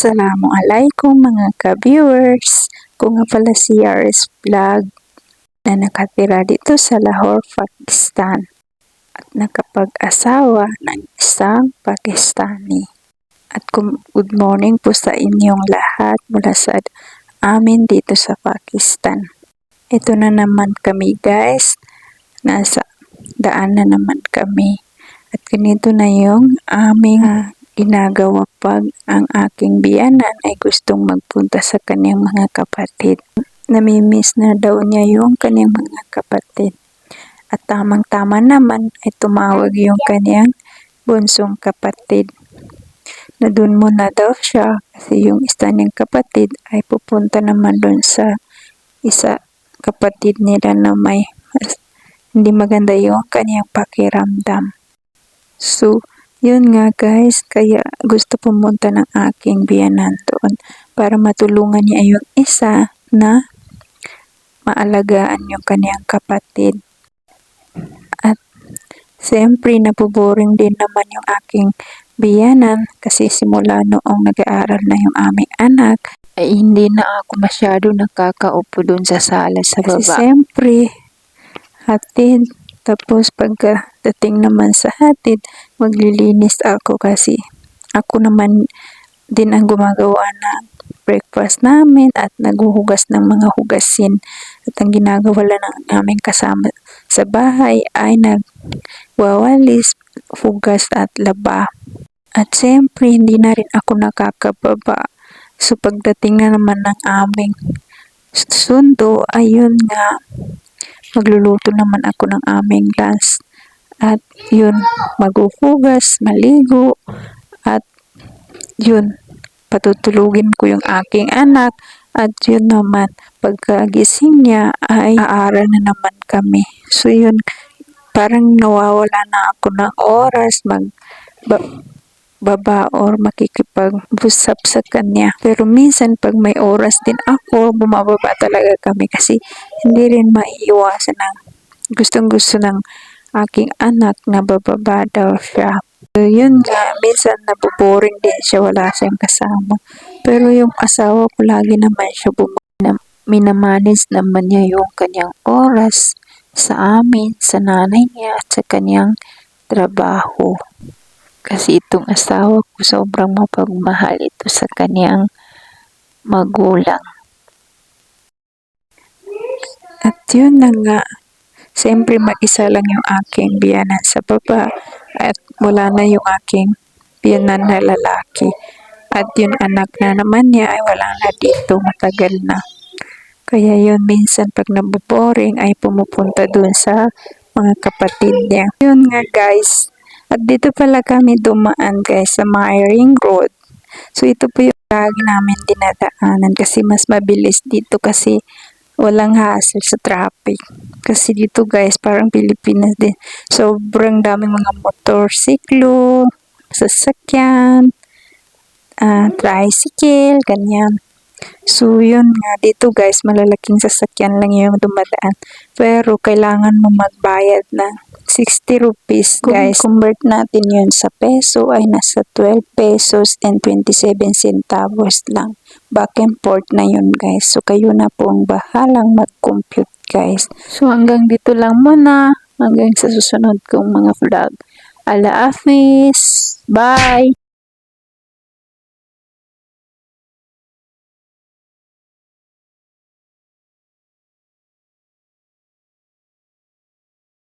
Assalamualaikum mga ka-viewers. Kung nga pala si RS Vlog na nakatira dito sa Lahore, Pakistan at nakapag-asawa ng isang Pakistani. At good morning po sa inyong lahat mula sa amin dito sa Pakistan. Ito na naman kami guys. Nasa daan na naman kami. At ganito na yung aming ah, ginagawa pag ang aking biyanan ay gustong magpunta sa kanyang mga kapatid. Namimiss na daw niya yung kanyang mga kapatid. At tamang-tama naman ay tumawag yung kanyang bunsong kapatid. Na doon muna daw siya kasi yung isa niyang kapatid ay pupunta naman doon sa isa kapatid nila na may hindi maganda yung kanyang pakiramdam. So, yun nga guys, kaya gusto pumunta ng aking biyanan doon para matulungan niya yung isa na maalagaan yung kanyang kapatid. At siyempre nabuboring din naman yung aking biyanan kasi simula noong nag-aaral na yung aming anak ay hindi na ako masyado nakakaupo doon sa sala sa baba. Kasi siyempre, hatid. Tapos pagdating naman sa hatid, maglilinis ako kasi ako naman din ang gumagawa ng breakfast namin at naghuhugas ng mga hugasin. At ang ginagawa lang ng aming kasama sa bahay ay nagwawalis, hugas at laba. At siyempre, hindi na rin ako nakakababa. So pagdating na naman ng aming sundo, ayun nga, magluluto naman ako ng aming lunch. At yun, maghuhugas, maligo, at yun, patutulugin ko yung aking anak. At yun naman, pagkagising niya ay aaral na naman kami. So yun, parang nawawala na ako ng oras mag baba or makikipag-usap sa kanya. Pero minsan pag may oras din ako, bumababa talaga kami kasi hindi rin maiiwasan ng gustong gusto ng aking anak na bababa daw siya. So, yun nga, minsan naboboring din siya, wala siyang kasama. Pero yung asawa ko lagi naman siya bumana. Minamanis naman niya yung kanyang oras sa amin, sa nanay niya at sa kanyang trabaho. Kasi itong asawa ko sobrang mapagmahal ito sa kanyang magulang. At yun na nga, siyempre mag-isa lang yung aking biyanan sa baba at wala na yung aking biyanan na lalaki. At yung anak na naman niya ay wala na dito, matagal na. Kaya yun, minsan pag naboboring ay pumupunta dun sa mga kapatid niya. Yun nga guys, at dito pala kami dumaan guys sa Myring Road. So ito po yung lagi namin dinadaanan kasi mas mabilis dito kasi walang hassle sa traffic. Kasi dito guys, parang Pilipinas din. Sobrang daming mga motorsiklo, sasakyan, uh, tricycle, ganyan. So, yun nga, dito guys, malalaking sasakyan lang yung dumadaan. Pero, kailangan mo magbayad ng 60 rupees, guys. Kung convert natin yun sa peso, ay nasa 12 pesos and 27 centavos lang. Back and forth na yun, guys. So, kayo na po ang bahalang mag-compute, guys. So, hanggang dito lang muna. Hanggang sa susunod kong mga vlog. Ala Hafiz. Bye!